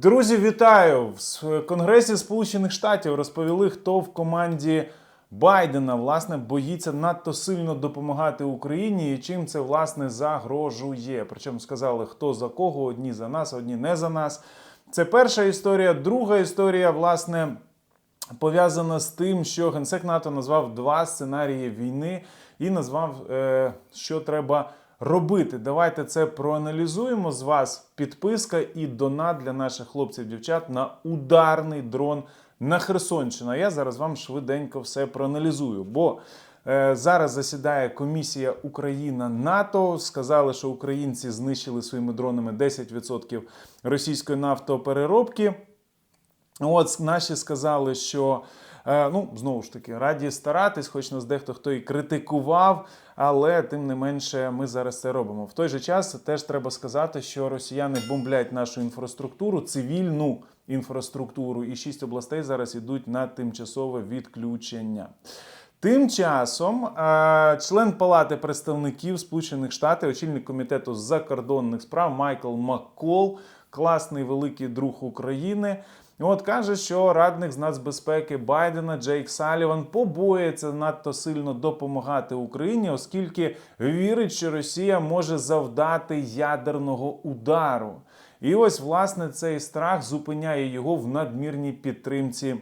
Друзі, вітаю! В Конгресі Сполучених Штатів розповіли, хто в команді Байдена власне боїться надто сильно допомагати Україні і чим це власне загрожує. Причому сказали, хто за кого, одні за нас, одні не за нас. Це перша історія. Друга історія, власне, пов'язана з тим, що генсек НАТО назвав два сценарії війни і назвав, е, що треба робити. Давайте це проаналізуємо з вас. Підписка і донат для наших хлопців-дівчат на ударний дрон на Херсонщину. Я зараз вам швиденько все проаналізую. Бо е, зараз засідає комісія Україна НАТО. Сказали, що українці знищили своїми дронами 10% російської нафтопереробки. От наші сказали, що ну знову ж таки раді старатись, хоч нас дехто хто і критикував, але тим не менше ми зараз це робимо. В той же час теж треба сказати, що росіяни бомблять нашу інфраструктуру, цивільну інфраструктуру, і шість областей зараз ідуть на тимчасове відключення. Тим часом е, член Палати представників Сполучених Штатів, очільник комітету з закордонних справ Майкл Маккол, класний великий друг України. От каже, що радник з нацбезпеки Байдена Джейк Саліван побоїться надто сильно допомагати Україні, оскільки вірить, що Росія може завдати ядерного удару. І ось власне цей страх зупиняє його в надмірній підтримці.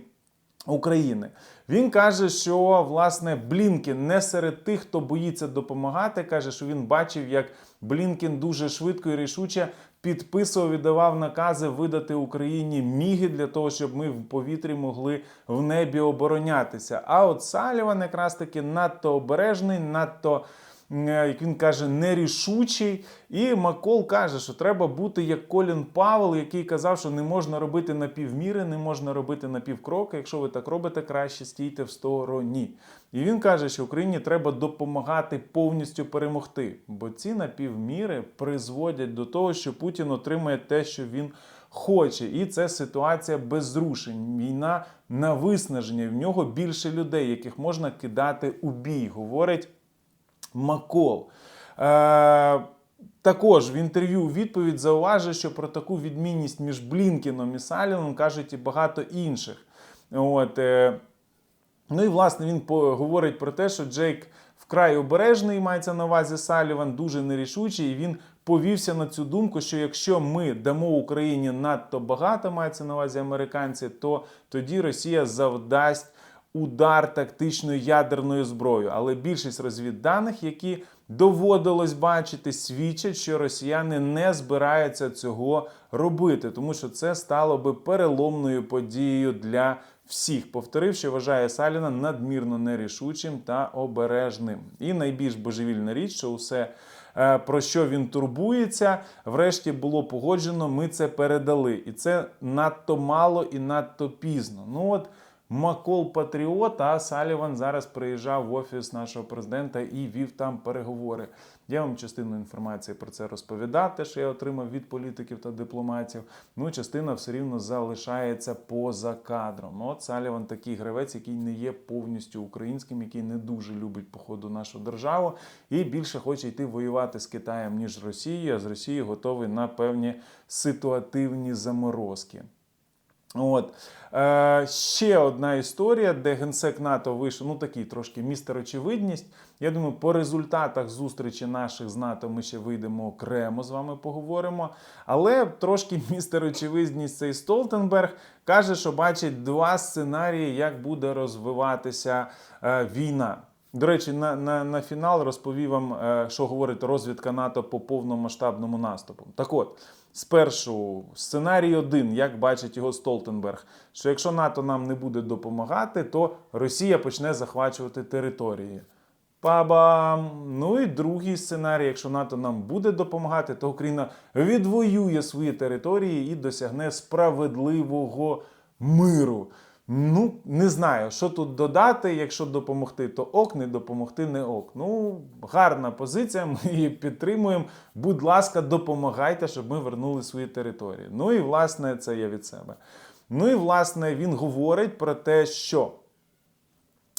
України він каже, що власне Блінкен не серед тих, хто боїться допомагати. каже, що він бачив, як Блінкен дуже швидко і рішуче підписував, віддавав накази видати Україні міги для того, щоб ми в повітрі могли в небі оборонятися. А от Саліван якраз таки надто обережний, надто. Е, Як він каже, нерішучий. І Макол каже, що треба бути як Колін Павел, який казав, що не можна робити напівміри, не можна робити напівкроки. Якщо ви так робите, краще стійте в стороні. І він каже, що Україні треба допомагати повністю перемогти, бо ці напівміри призводять до того, що Путін отримає те, що він хоче. І це ситуація без зрушень. Війна на виснаження. В нього більше людей, яких можна кидати у бій, говорить Макол. Е, також в інтерв'ю відповідь зауважує, що про таку відмінність між Блінкіном і Саліном кажуть і багато інших. От, е, ну і власне він говорить про те, що Джейк вкрай обережний, мається на увазі Саліван, дуже нерішучий, і він повівся на цю думку, що якщо ми дамо Україні надто багато, мається на увазі американці, то тоді Росія завдасть удар тактичною ядерною зброєю. Але більшість розвідданих, які доводилось бачити, свідчать, що росіяни не збираються цього робити, тому що це стало би переломною подією для всіх. Повторив, що вважає Саліна надмірно нерішучим та обережним. І найбільш божевільна річ, що усе. е, Про що він турбується, врешті було погоджено. Ми це передали, і це надто мало і надто пізно. Ну от Макол Патріот, а Саліван зараз приїжджав в офіс нашого президента і вів там переговори. Я вам частину інформації про це розповідав, те, що я отримав від політиків та дипломатів. Ну, частина все рівно залишається поза кадром. От Саліван такий гравець, який не є повністю українським, який не дуже любить походу нашу державу, і більше хоче йти воювати з Китаєм ніж Росією. А з Росією готовий на певні ситуативні заморозки. От е, ще одна історія, де генсек НАТО вийшов, ну такий трошки містер очевидність. Я думаю, по результатах зустрічі наших з НАТО ми ще вийдемо окремо з вами поговоримо. Але трошки містер очевидність цей Столтенберг каже, що бачить два сценарії, як буде розвиватися е, війна. До речі, на, на, на фінал розповів вам, е, що говорить розвідка НАТО по повномасштабному наступу. Так от, спершу сценарій один, як бачить його Столтенберг, що якщо НАТО нам не буде допомагати, то Росія почне захвачувати території. Пабам! Ну і другий сценарій, якщо НАТО нам буде допомагати, то Україна відвоює свої території і досягне справедливого миру. Ну, не знаю, що тут додати. Якщо допомогти, то ок, не допомогти, не ок. Ну, гарна позиція, ми її підтримуємо. Будь ласка, допомагайте, щоб ми вернули свої території. Ну і власне, це я від себе. Ну і власне він говорить про те, що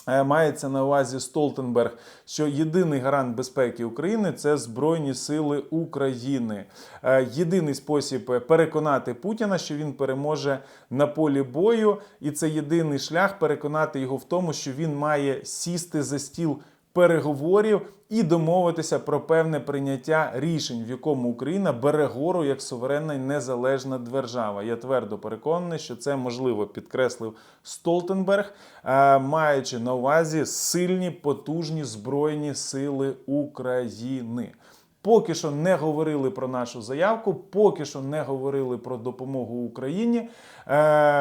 Мається на увазі Столтенберг, що єдиний гарант безпеки України це Збройні Сили України. Е, Єдиний спосіб е, переконати Путіна, що він переможе на полі бою, і це єдиний шлях переконати його в тому, що він має сісти за стіл переговорів і домовитися про певне прийняття рішень, в якому Україна бере гору як суверенна і незалежна держава. Я твердо переконаний, що це можливо, підкреслив Столтенберг, е, маючи на увазі сильні потужні збройні сили України. Поки що не говорили про нашу заявку, поки що не говорили про допомогу Україні. Е,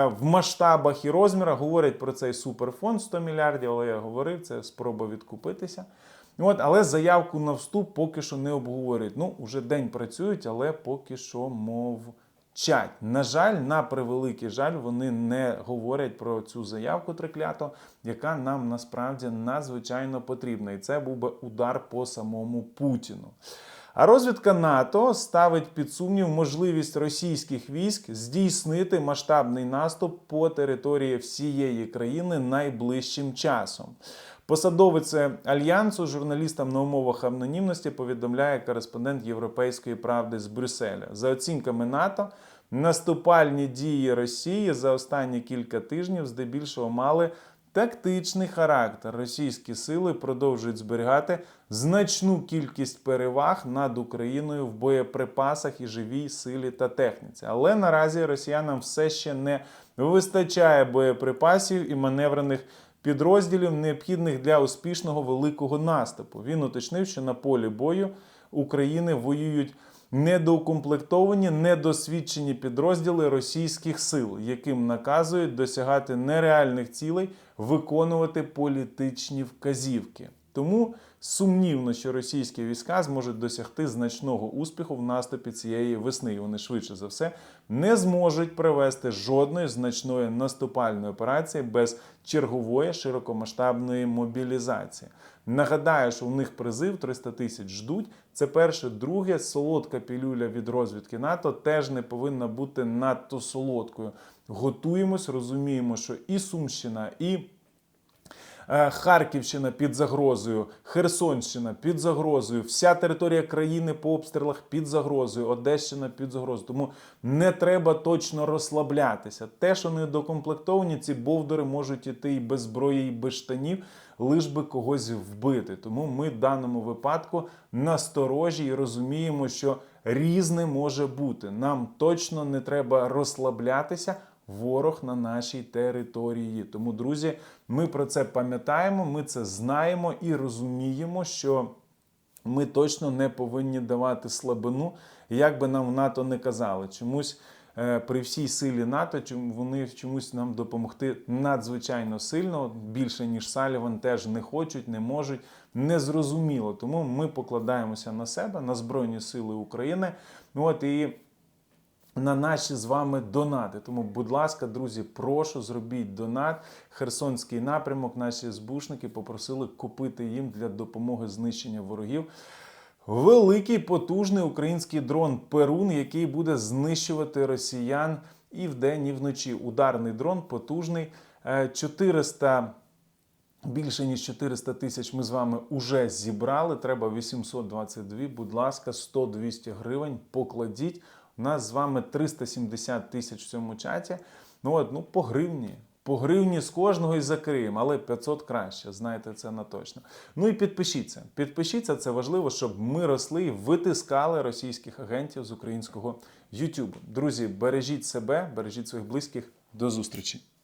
в масштабах і розмірах говорять про цей суперфонд 100 мільярдів, але я говорив, це спроба відкупитися. От, але заявку на вступ поки що не обговорюють. Ну, уже день працюють, але поки що мовчать. На жаль, на превеликий жаль, вони не говорять про цю заявку триклято, яка нам насправді надзвичайно потрібна. І це був би удар по самому Путіну. А розвідка НАТО ставить під сумнів можливість російських військ здійснити масштабний наступ по території всієї країни найближчим часом. Посадовець альянсу журналістам на умовах анонімності повідомляє кореспондент Європейської правди з Брюсселя. За оцінками НАТО, наступальні дії Росії за останні кілька тижнів здебільшого мали тактичний характер. Російські сили продовжують зберігати значну кількість переваг над Україною в боєприпасах і живій силі та техніці. Але наразі росіянам все ще не вистачає боєприпасів і маневрених підрозділів, необхідних для успішного великого наступу. Він уточнив, що на полі бою України воюють недоукомплектовані, недосвідчені підрозділи російських сил, яким наказують досягати нереальних цілей, виконувати політичні вказівки. Тому сумнівно, що російські війська зможуть досягти значного успіху в наступі цієї весни. І вони швидше за все не зможуть провести жодної значної наступальної операції без чергової широкомасштабної мобілізації. Нагадаю, що у них призив 300 тисяч ждуть. Це перше, друге, солодка пілюля від розвідки НАТО теж не повинна бути надто солодкою. Готуємось, розуміємо, що і Сумщина, і Харківщина під загрозою, Херсонщина під загрозою, вся територія країни по обстрілах під загрозою, Одещина під загрозою. Тому не треба точно розслаблятися. Те, що недокомплектовані, ці бовдори можуть іти і без зброї, і без штанів, лиш би когось вбити. Тому ми в даному випадку насторожі і розуміємо, що різне може бути. Нам точно не треба розслаблятися ворог на нашій території. Тому, друзі, ми про це пам'ятаємо, ми це знаємо і розуміємо, що ми точно не повинні давати слабину, як би нам в НАТО не казали. Чомусь. е, При всій силі НАТО вони чомусь нам допомогти надзвичайно сильно, більше ніж Саліван, теж не хочуть, не можуть, незрозуміло. Тому ми покладаємося на себе, на Збройні Сили України. От і на наші з вами донати. Тому, будь ласка, друзі, прошу зробіть донат. Херсонський напрямок. Наші збушники попросили купити їм для допомоги знищення ворогів. Великий потужний український дрон Перун, який буде знищувати росіян і вдень, і вночі. Ударний дрон потужний. Е, 400 Більше ніж 400 тисяч ми з вами уже зібрали. Треба 822. Будь ласка, 100-200 гривень. Покладіть. У нас з вами 370 тисяч в цьому чаті. Ну от, ну по гривні. По гривні з кожного і закриємо, але 500 краще, знаєте це на точно. Ну і підпишіться. Підпишіться, це важливо, щоб ми росли і витискали російських агентів з українського YouTube. Друзі, бережіть себе, бережіть своїх близьких. До зустрічі!